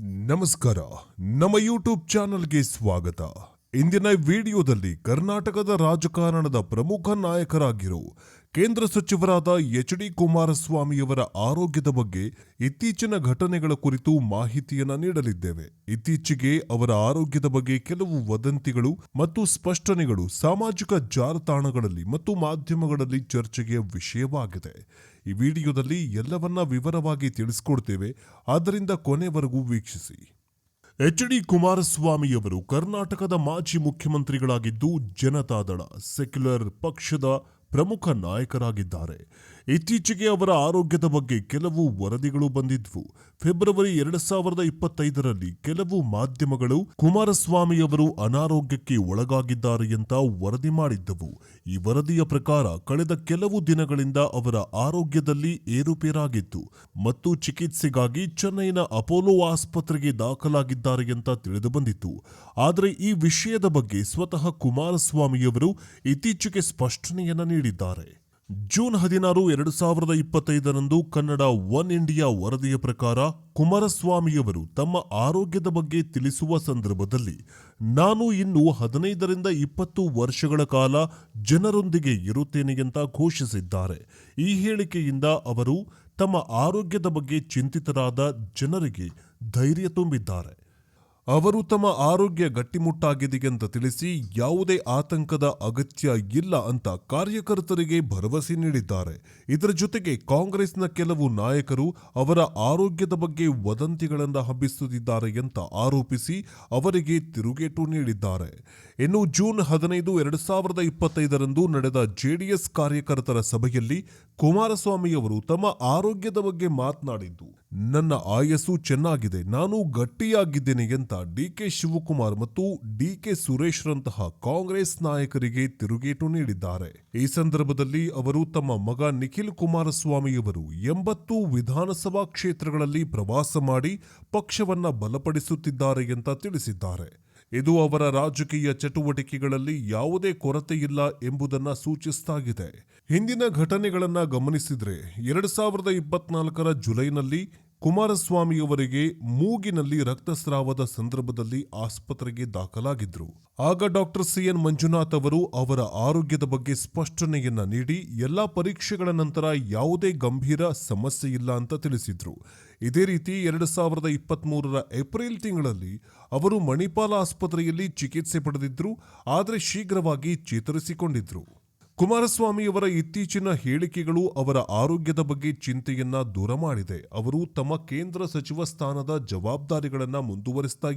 ನಮಸ್ಕಾರ ನಮ್ಮ ಯೂಟ್ಯೂಬ್ ಚಾನಲ್ಗೆ ಸ್ವಾಗತ. ಇಂದಿನ ವಿಡಿಯೋದಲ್ಲಿ ಕರ್ನಾಟಕದ ರಾಜಕಾರಣದ ಪ್ರಮುಖ ನಾಯಕರಾಗಿರೋ ಕೇಂದ್ರ ಸಚಿವರಾದ ಎಚ್ ಡಿ ಕುಮಾರಸ್ವಾಮಿಯವರ ಆರೋಗ್ಯದ ಬಗ್ಗೆ ಇತ್ತೀಚಿನ ಘಟನೆಗಳ ಕುರಿತು ಮಾಹಿತಿಯನ್ನ ನೀಡಲಿದ್ದೇವೆ. ಇತ್ತೀಚೆಗೆ ಅವರ ಆರೋಗ್ಯದ ಬಗ್ಗೆ ಕೆಲವು ವದಂತಿಗಳು ಮತ್ತು ಸ್ಪಷ್ಟನೆಗಳು ಸಾಮಾಜಿಕ ಜಾಲತಾಣಗಳಲ್ಲಿ ಮತ್ತು ಮಾಧ್ಯಮಗಳಲ್ಲಿ ಚರ್ಚೆಗೆ ವಿಷಯವಾಗಿದೆ. ಈ ವಿಡಿಯೋದಲ್ಲಿ ಎಲ್ಲವನ್ನ ವಿವರವಾಗಿ ತಿಳಿಸ್ಕೊಡ್ತೇವೆ. ಆದ್ದರಿಂದ ಕೊನೆವರೆಗೂ ವೀಕ್ಷಿಸಿ. ಎಚ್ ಡಿ ಕುಮಾರಸ್ವಾಮಿಯವರು ಕರ್ನಾಟಕದ ಮಾಜಿ ಮುಖ್ಯಮಂತ್ರಿಗಳಾಗಿದ್ದು ಜನತಾದಳ, ಸೆಕ್ಯುಲರ್ ಪಕ್ಷದ ಪ್ರಮುಖ ನಾಯಕರಾಗಿದ್ದಾರೆ. ಇತ್ತೀಚೆಗೆ ಅವರ ಆರೋಗ್ಯದ ಬಗ್ಗೆ ಕೆಲವು ವರದಿಗಳು ಬಂದಿದ್ವು. ಫೆಬ್ರವರಿ ಎರಡು ಸಾವಿರದ ಇಪ್ಪತ್ತೈದರಲ್ಲಿ ಕೆಲವು ಮಾಧ್ಯಮಗಳು ಕುಮಾರಸ್ವಾಮಿಯವರು ಅನಾರೋಗ್ಯಕ್ಕೆ ಒಳಗಾಗಿದ್ದಾರೆ ಅಂತ ವರದಿ ಮಾಡಿದ್ದವು. ಈ ವರದಿಯ ಪ್ರಕಾರ ಕಳೆದ ಕೆಲವು ದಿನಗಳಿಂದ ಅವರ ಆರೋಗ್ಯದಲ್ಲಿ ಏರುಪೇರಾಗಿತ್ತು ಮತ್ತು ಚಿಕಿತ್ಸೆಗಾಗಿ ಚೆನ್ನೈನ ಅಪೋಲೋ ಆಸ್ಪತ್ರೆಗೆ ದಾಖಲಾಗಿದ್ದಾರೆ ಅಂತ ತಿಳಿದು ಬಂದಿತ್ತು ಆದರೆ ಈ ವಿಷಯದ ಬಗ್ಗೆ ಸ್ವತಃ ಕುಮಾರಸ್ವಾಮಿಯವರು ಇತ್ತೀಚೆಗೆ ಸ್ಪಷ್ಟನೆಯನ್ನು ನೀಡಿದ್ದಾರೆ. ಜೂನ್ ಹದಿನಾರು, ಎರಡು ಸಾವಿರದ ಇಪ್ಪತ್ತೈದರಂದು ಕನ್ನಡ ಒನ್ ಇಂಡಿಯಾ ವರದಿಯ ಪ್ರಕಾರ ಕುಮಾರಸ್ವಾಮಿಯವರು ತಮ್ಮ ಆರೋಗ್ಯದ ಬಗ್ಗೆ ತಿಳಿಸುವ ಸಂದರ್ಭದಲ್ಲಿ ನಾನು ಇನ್ನು ಹದಿನೈದರಿಂದ ಇಪ್ಪತ್ತು ವರ್ಷಗಳ ಕಾಲ ಜನರೊಂದಿಗೆ ಇರುತ್ತೇನೆ ಅಂತ ಘೋಷಿಸಿದ್ದಾರೆ. ಈ ಹೇಳಿಕೆಯಿಂದ ಅವರು ತಮ್ಮ ಆರೋಗ್ಯದ ಬಗ್ಗೆ ಚಿಂತಿತರಾದ ಜನರಿಗೆ ಧೈರ್ಯ ತುಂಬಿದ್ದಾರೆ. ಅವರು ತಮ್ಮ ಆರೋಗ್ಯ ಗಟ್ಟಿಮುಟ್ಟಾಗಿದೆ ಅಂತ ತಿಳಿಸಿ ಯಾವುದೇ ಆತಂಕದ ಅಗತ್ಯ ಇಲ್ಲ ಅಂತ ಕಾರ್ಯಕರ್ತರಿಗೆ ಭರವಸೆ ನೀಡಿದ್ದಾರೆ. ಇದರ ಜೊತೆಗೆ ಕಾಂಗ್ರೆಸ್ನ ಕೆಲವು ನಾಯಕರು ಅವರ ಆರೋಗ್ಯದ ಬಗ್ಗೆ ವದಂತಿಗಳನ್ನು ಹಬ್ಬಿಸುತ್ತಿದ್ದಾರೆ ಅಂತ ಆರೋಪಿಸಿ ಅವರಿಗೆ ತಿರುಗೇಟು ನೀಡಿದ್ದಾರೆ. ಇನ್ನು ಜೂನ್ ಹದಿನೈದು ಎರಡು ಸಾವಿರದ ಇಪ್ಪತ್ತೈದರಂದು ನಡೆದ ಜೆಡಿಎಸ್ ಕಾರ್ಯಕರ್ತರ ಸಭೆಯಲ್ಲಿ ಕುಮಾರಸ್ವಾಮಿ ಅವರು ತಮ್ಮ ಆರೋಗ್ಯದ ಬಗ್ಗೆ ಮಾತನಾಡಿದ್ದು. ನನ್ನ ಆಯಸ್ಸು ಚೆನ್ನಾಗಿದೆ, ನಾನು ಗಟ್ಟಿಯಾಗಿದ್ದೇನೆ ಅಂತ ಡಿ ಕೆ ಶಿವಕುಮಾರ್ ಮತ್ತು ಡಿ ಕೆ ಸುರೇಶ್ರಂತಹ ಕಾಂಗ್ರೆಸ್ ನಾಯಕರಿಗೆ ತಿರುಗೇಟು ನೀಡಿದ್ದಾರೆ. ಈ ಸಂದರ್ಭದಲ್ಲಿ ಅವರು ತಮ್ಮ ಮಗ ನಿಖಿಲ್ ಕುಮಾರಸ್ವಾಮಿಯವರು ಎಂಬತ್ತು ವಿಧಾನಸಭಾ ಕ್ಷೇತ್ರಗಳಲ್ಲಿ ಪ್ರವಾಸ ಮಾಡಿ ಪಕ್ಷವನ್ನ ಬಲಪಡಿಸುತ್ತಿದ್ದಾರೆ ಅಂತ ತಿಳಿಸಿದ್ದಾರೆ. ಇದು ಅವರ ರಾಜಕೀಯ ಚಟುವಟಿಕೆಗಳಲ್ಲಿ ಯಾವುದೇ ಕೊರತೆ ಇಲ್ಲ ಎಂಬುದನ್ನ ಸೂಚಿಸ್ತಾಗಿದೆ. ಹಿಂದಿನ ಘಟನೆಗಳನ್ನ ಗಮನಿಸಿದ್ರೆ, ಎರಡ್ ಸಾವಿರದ ಇಪ್ಪತ್ನಾಲ್ಕರ ಜುಲೈನಲ್ಲಿ ಕುಮಾರಸ್ವಾಮಿಯವರಿಗೆ ಮೂಗಿನಲ್ಲಿ ರಕ್ತಸ್ರಾವದ ಸಂದರ್ಭದಲ್ಲಿ ಆಸ್ಪತ್ರೆಗೆ ದಾಖಲಾಗಿದ್ರು. ಆಗ ಡಾಕ್ಟರ್ ಸಿಎನ್ ಮಂಜುನಾಥ್ ಅವರು ಅವರ ಆರೋಗ್ಯದ ಬಗ್ಗೆ ಸ್ಪಷ್ಟನೆಯನ್ನ ನೀಡಿ, ಎಲ್ಲಾ ಪರೀಕ್ಷೆಗಳ ನಂತರ ಯಾವುದೇ ಗಂಭೀರ ಸಮಸ್ಯೆ ಇಲ್ಲ ಅಂತ ತಿಳಿಸಿದ್ರು. ಇದೇ ರೀತಿ ಎರಡು ಸಾವಿರದ ಇಪ್ಪತ್ಮೂರರ ಏಪ್ರಿಲ್ ತಿಂಗಳಲ್ಲಿ ಅವರು ಮಣಿಪಾಲ ಆಸ್ಪತ್ರೆಯಲ್ಲಿ ಚಿಕಿತ್ಸೆ ಪಡೆದಿದ್ರು, ಆದರೆ ಶೀಘ್ರವಾಗಿ ಚೇತರಿಸಿಕೊಂಡಿದ್ರು. ಕುಮಾರಸ್ವಾಮಿಯವರ ಇತ್ತೀಚಿನ ಹೇಳಿಕೆಗಳು ಅವರ ಆರೋಗ್ಯದ ಬಗ್ಗೆ ಚಿಂತೆಯನ್ನ ದೂರ ಮಾಡಿದೆ ಅವರು ತಮ್ಮ ಕೇಂದ್ರ ಸಚಿವ ಸ್ಥಾನದ ಜವಾಬ್ದಾರಿಗಳನ್ನ ಮುಂದುವರಿಸ್ತಾ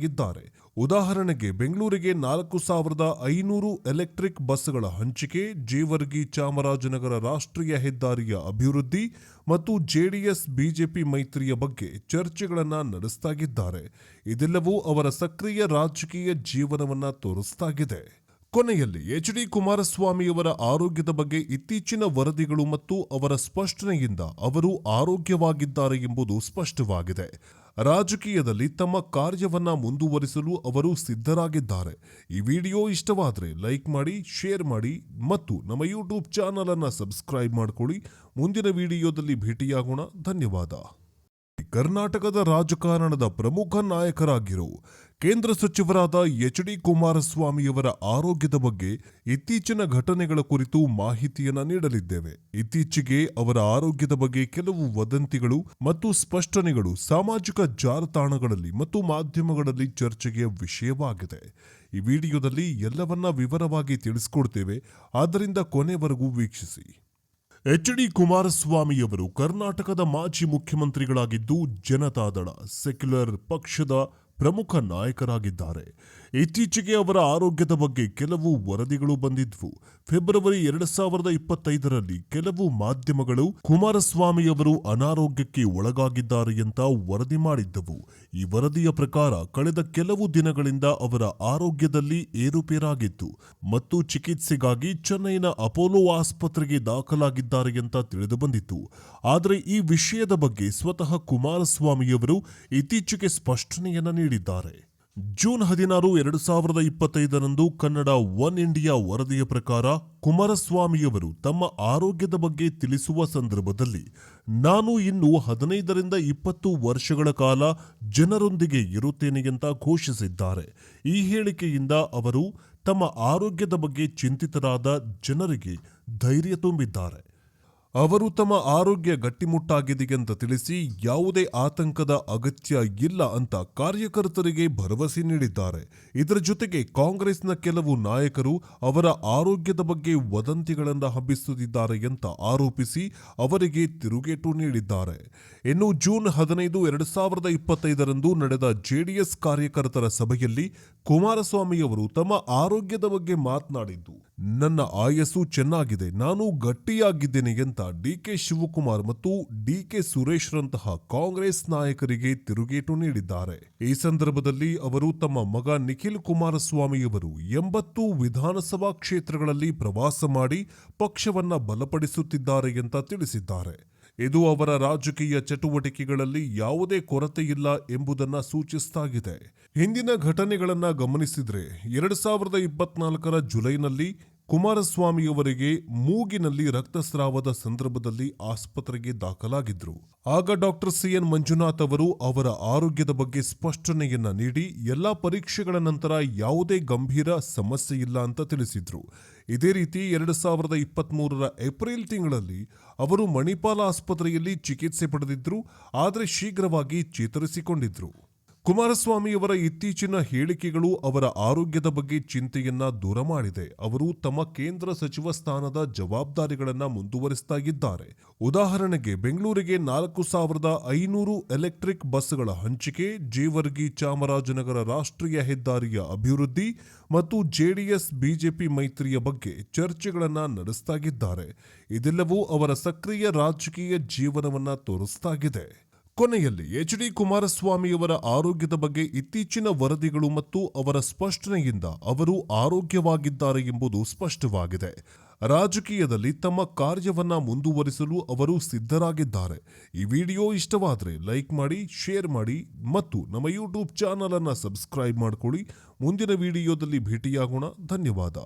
ಉದಾಹರಣೆಗೆ, ಬೆಂಗಳೂರಿಗೆ ನಾಲ್ಕು ಸಾವಿರದ ಐನೂರು ಎಲೆಕ್ಟ್ರಿಕ್ ಬಸ್ಗಳ ಹಂಚಿಕೆ, ಜೇವರ್ಗಿ ಚಾಮರಾಜನಗರ ರಾಷ್ಟ್ರೀಯ ಹೆದ್ದಾರಿಯ ಅಭಿವೃದ್ಧಿ ಮತ್ತು ಜೆಡಿಎಸ್, ಬಿಜೆಪಿ ಮೈತ್ರಿಯ ಬಗ್ಗೆ ಚರ್ಚೆಗಳನ್ನು ನಡೆಸ್ತಾಗಿದ್ದಾರೆ. ಇದೆಲ್ಲವೂ ಅವರ ಸಕ್ರಿಯ ರಾಜಕೀಯ ಜೀವನವನ್ನು ತೋರಿಸ್ತಾಗಿದೆ. ಕೊನೆಯಲ್ಲಿ ಎಚ್ ಡಿ ಕುಮಾರಸ್ವಾಮಿಯವರ ಆರೋಗ್ಯದ ಬಗ್ಗೆ ಇತ್ತೀಚಿನ ವರದಿಗಳು ಮತ್ತು ಅವರ ಸ್ಪಷ್ಟನೆಯಿಂದ ಅವರು ಆರೋಗ್ಯವಾಗಿದ್ದಾರೆ ಎಂಬುದು ಸ್ಪಷ್ಟವಾಗಿದೆ. ರಾಜಕೀಯದಲ್ಲಿ ತಮ್ಮ ಕಾರ್ಯವನ್ನ ಮುಂದುವರಿಸಲು ಅವರು ಸಿದ್ಧರಾಗಿದ್ದಾರೆ. ಈ ವಿಡಿಯೋ ಇಷ್ಟವಾದರೆ ಲೈಕ್ ಮಾಡಿ, ಶೇರ್ ಮಾಡಿ ಮತ್ತು ನಮ್ಮ ಯೂಟ್ಯೂಬ್ ಚಾನಲನ್ನು ಸಬ್ಸ್ಕ್ರೈಬ್ ಮಾಡಿಕೊಳ್ಳಿ. ಮುಂದಿನ ವಿಡಿಯೋದಲ್ಲಿ ಭೇಟಿಯಾಗೋಣ. ಧನ್ಯವಾದ. ಕರ್ನಾಟಕದ ರಾಜಕಾರಣದ ಪ್ರಮುಖ ನಾಯಕರಾಗಿರೋ. ಕೇಂದ್ರ ಸಚಿವರಾದ ಎಚ್ ಡಿ ಕುಮಾರಸ್ವಾಮಿಯವರ ಆರೋಗ್ಯದ ಬಗ್ಗೆ ಇತ್ತೀಚಿನ ಘಟನೆಗಳ ಕುರಿತು ಮಾಹಿತಿಯನ್ನು ನೀಡಲಿದ್ದೇವೆ. ಇತ್ತೀಚೆಗೆ ಅವರ ಆರೋಗ್ಯದ ಬಗ್ಗೆ ಕೆಲವು ವದಂತಿಗಳು ಮತ್ತು ಸ್ಪಷ್ಟನೆಗಳು ಸಾಮಾಜಿಕ ಜಾಲತಾಣಗಳಲ್ಲಿ ಮತ್ತು ಮಾಧ್ಯಮಗಳಲ್ಲಿ ಚರ್ಚೆಗೆ ವಿಷಯವಾಗಿದೆ. ಈ ವಿಡಿಯೋದಲ್ಲಿ ಎಲ್ಲವನ್ನ ವಿವರವಾಗಿ ತಿಳಿಸ್ಕೊಡ್ತೇವೆ. ಆದ್ದರಿಂದ ಕೊನೆವರೆಗೂ ವೀಕ್ಷಿಸಿ. ಎಚ್ ಡಿ ಕುಮಾರಸ್ವಾಮಿಯವರು ಕರ್ನಾಟಕದ ಮಾಜಿ ಮುಖ್ಯಮಂತ್ರಿಗಳಾಗಿದ್ದು ಜನತಾದಳ ಸೆಕ್ಯುಲರ್ ಪಕ್ಷದ ಪ್ರಮುಖ ನಾಯಕರಾಗಿದ್ದಾರೆ. ಇತ್ತೀಚೆಗೆ ಅವರ ಆರೋಗ್ಯದ ಬಗ್ಗೆ ಕೆಲವು ವರದಿಗಳು ಬಂದಿದ್ವು. ಫೆಬ್ರವರಿ ಎರಡ್ ಸಾವಿರದ ಇಪ್ಪತ್ತೈದರಲ್ಲಿ ಕೆಲವು ಮಾಧ್ಯಮಗಳು ಕುಮಾರಸ್ವಾಮಿಯವರು ಅನಾರೋಗ್ಯಕ್ಕೆ ಒಳಗಾಗಿದ್ದಾರೆ ಅಂತ ವರದಿ ಮಾಡಿದ್ದವು. ಈ ವರದಿಯ ಪ್ರಕಾರ ಕಳೆದ ಕೆಲವು ದಿನಗಳಿಂದ ಅವರ ಆರೋಗ್ಯದಲ್ಲಿ ಏರುಪೇರಾಗಿತ್ತು ಮತ್ತು ಚಿಕಿತ್ಸೆಗಾಗಿ ಚೆನ್ನೈನ ಅಪೋಲೋ ಆಸ್ಪತ್ರೆಗೆ ದಾಖಲಾಗಿದ್ದಾರೆ ಅಂತ ತಿಳಿದು ಬಂದಿತ್ತು ಆದರೆ ಈ ವಿಷಯದ ಬಗ್ಗೆ ಸ್ವತಃ ಕುಮಾರಸ್ವಾಮಿಯವರು ಇತ್ತೀಚೆಗೆ ಸ್ಪಷ್ಟನೆಯನ್ನು ನೀಡಿದ್ದಾರೆ. ಜೂನ್ ಹದಿನಾರು ಎರಡು ಸಾವಿರದ ಇಪ್ಪತ್ತೈದರಂದು ಕನ್ನಡ ಒನ್ ಇಂಡಿಯಾ ವರದಿಯ ಪ್ರಕಾರ ಕುಮಾರಸ್ವಾಮಿಯವರು ತಮ್ಮ ಆರೋಗ್ಯದ ಬಗ್ಗೆ ತಿಳಿಸುವ ಸಂದರ್ಭದಲ್ಲಿ ನಾನು ಇನ್ನು ಹದಿನೈದರಿಂದ ಇಪ್ಪತ್ತು ವರ್ಷಗಳ ಕಾಲ ಜನರೊಂದಿಗೆ ಇರುತ್ತೇನೆ ಅಂತ ಘೋಷಿಸಿದ್ದಾರೆ. ಈ ಹೇಳಿಕೆಯಿಂದ ಅವರು ತಮ್ಮ ಆರೋಗ್ಯದ ಬಗ್ಗೆ ಚಿಂತಿತರಾದ ಜನರಿಗೆ ಧೈರ್ಯ ತುಂಬಿದ್ದಾರೆ. ಅವರು ತಮ್ಮ ಆರೋಗ್ಯ ಗಟ್ಟಿಮುಟ್ಟಾಗಿದೆ ಅಂತ ತಿಳಿಸಿ ಯಾವುದೇ ಆತಂಕದ ಅಗತ್ಯ ಇಲ್ಲ ಅಂತ ಕಾರ್ಯಕರ್ತರಿಗೆ ಭರವಸೆ ನೀಡಿದ್ದಾರೆ. ಇದರ ಜೊತೆಗೆ ಕಾಂಗ್ರೆಸ್ನ ಕೆಲವು ನಾಯಕರು ಅವರ ಆರೋಗ್ಯದ ಬಗ್ಗೆ ವದಂತಿಗಳನ್ನು ಹಬ್ಬಿಸುತ್ತಿದ್ದಾರೆ ಅಂತ ಆರೋಪಿಸಿ ಅವರಿಗೆ ತಿರುಗೇಟು ನೀಡಿದ್ದಾರೆ. ಇನ್ನು ಜೂನ್ ಹದಿನೈದು, ಎರಡು ಸಾವಿರದ ಇಪ್ಪತ್ತೈದರಂದು ನಡೆದ ಜೆಡಿಎಸ್ ಕಾರ್ಯಕರ್ತರ ಸಭೆಯಲ್ಲಿ ಕುಮಾರಸ್ವಾಮಿಯವರು ತಮ್ಮ ಆರೋಗ್ಯದ ಬಗ್ಗೆ ಮಾತನಾಡಿದ್ದು, ನನ್ನ ಆಯಸ್ಸು ಚೆನ್ನಾಗಿದೆ, ನಾನು ಗಟ್ಟಿಯಾಗಿದ್ದೇನೆ ಅಂತ ಡಿಕೆ ಶಿವಕುಮಾರ್ ಮತ್ತು ಡಿ ಡಿಕೆ ಸುರೇಶ್ರಂತಹ ಕಾಂಗ್ರೆಸ್ ನಾಯಕರಿಗೆ ತಿರುಗೇಟು ನೀಡಿದ್ದಾರೆ. ಈ ಸಂದರ್ಭದಲ್ಲಿ ಅವರು ತಮ್ಮ ಮಗ ನಿಖಿಲ್ ಕುಮಾರಸ್ವಾಮಿಯವರು ಎಂಬತ್ತು ವಿಧಾನಸಭಾ ಕ್ಷೇತ್ರಗಳಲ್ಲಿ ಪ್ರವಾಸ ಮಾಡಿ ಪಕ್ಷವನ್ನ ಬಲಪಡಿಸುತ್ತಿದ್ದಾರೆ ಅಂತ ತಿಳಿಸಿದ್ದಾರೆ. ಇದು ಅವರ ರಾಜಕೀಯ ಚಟುವಟಿಕೆಗಳಲ್ಲಿ ಯಾವುದೇ ಕೊರತೆಯಿಲ್ಲ ಎಂಬುದನ್ನ ಸೂಚಿಸ್ತಾಗಿದೆ. ಹಿಂದಿನ ಘಟನೆಗಳನ್ನು ಗಮನಿಸಿದರೆ ಎರಡು ಸಾವಿರದ ಇಪ್ಪತ್ನಾಲ್ಕರ ಜುಲೈನಲ್ಲಿ ಕುಮಾರಸ್ವಾಮಿಯವರಿಗೆ ಮೂಗಿನಲ್ಲಿ ರಕ್ತಸ್ರಾವದ ಸಂದರ್ಭದಲ್ಲಿ ಆಸ್ಪತ್ರೆಗೆ ದಾಖಲಾಗಿದ್ರು. ಆಗ ಡಾಕ್ಟರ್ ಸಿ ಎನ್ ಮಂಜುನಾಥ್ ಅವರು ಅವರ ಆರೋಗ್ಯದ ಬಗ್ಗೆ ಸ್ಪಷ್ಟನೆಯನ್ನ ನೀಡಿ ಎಲ್ಲಾ ಪರೀಕ್ಷೆಗಳ ನಂತರ ಯಾವುದೇ ಗಂಭೀರ ಸಮಸ್ಯೆ ಇಲ್ಲ ಅಂತ ತಿಳಿಸಿದ್ರು. ಇದೇ ರೀತಿ ಎರಡು ಸಾವಿರದ ಇಪ್ಪತ್ಮೂರರ ಏಪ್ರಿಲ್ ತಿಂಗಳಲ್ಲಿ ಅವರು ಮಣಿಪಾಲ ಆಸ್ಪತ್ರೆಯಲ್ಲಿ ಚಿಕಿತ್ಸೆ ಪಡೆದಿದ್ರು, ಆದರೆ ಶೀಘ್ರವಾಗಿ ಚೇತರಿಸಿಕೊಂಡಿದ್ರು. ಕುಮಾರಸ್ವಾಮಿಯವರ ಇತ್ತೀಚಿನ ಹೇಳಿಕೆಗಳು ಅವರ ಆರೋಗ್ಯದ ಬಗ್ಗೆ ಚಿಂತೆಯನ್ನ ದೂರ ಮಾಡಿದೆ ಅವರು ತಮ್ಮ ಕೇಂದ್ರ ಸಚಿವ ಸ್ಥಾನದ ಜವಾಬ್ದಾರಿಗಳನ್ನು ಮುಂದುವರಿಸ್ತಾ ಉದಾಹರಣೆಗೆ, ಬೆಂಗಳೂರಿಗೆ ನಾಲ್ಕು ಸಾವಿರದ ಐನೂರು ಎಲೆಕ್ಟ್ರಿಕ್ ಬಸ್ಗಳ ಹಂಚಿಕೆ, ಜೇವರ್ಗಿ ಚಾಮರಾಜನಗರ ರಾಷ್ಟ್ರೀಯ ಹೆದ್ದಾರಿಯ ಅಭಿವೃದ್ಧಿ ಮತ್ತು ಜೆಡಿಎಸ್, ಬಿಜೆಪಿ ಮೈತ್ರಿಯ ಬಗ್ಗೆ ಚರ್ಚೆಗಳನ್ನ ನಡೆಸ್ತಾಗಿದ್ದಾರೆ. ಇದೆಲ್ಲವೂ ಅವರ ಸಕ್ರಿಯ ರಾಜಕೀಯ ಜೀವನವನ್ನು ತೋರಿಸ್ತಾಗಿದೆ. ಕೊನೆಯಲ್ಲಿ ಎಚ್ ಡಿ ಕುಮಾರಸ್ವಾಮಿಯವರ ಆರೋಗ್ಯದ ಬಗ್ಗೆ ಇತ್ತೀಚಿನ ವರದಿಗಳು ಮತ್ತು ಅವರ ಸ್ಪಷ್ಟನೆಯಿಂದ ಅವರು ಆರೋಗ್ಯವಾಗಿದ್ದಾರೆ ಎಂಬುದು ಸ್ಪಷ್ಟವಾಗಿದೆ. ರಾಜಕೀಯದಲ್ಲಿ ತಮ್ಮ ಕಾರ್ಯವನ್ನ ಮುಂದುವರಿಸಲು ಅವರು ಸಿದ್ಧರಾಗಿದ್ದಾರೆ. ಈ ವಿಡಿಯೋ ಇಷ್ಟವಾದರೆ ಲೈಕ್ ಮಾಡಿ, ಶೇರ್ ಮಾಡಿ ಮತ್ತು ನಮ್ಮ ಯೂಟ್ಯೂಬ್ ಚಾನಲನ್ನು ಸಬ್ಸ್ಕ್ರೈಬ್ ಮಾಡಿಕೊಳ್ಳಿ. ಮುಂದಿನ ವಿಡಿಯೋದಲ್ಲಿ ಭೇಟಿಯಾಗೋಣ. ಧನ್ಯವಾದ.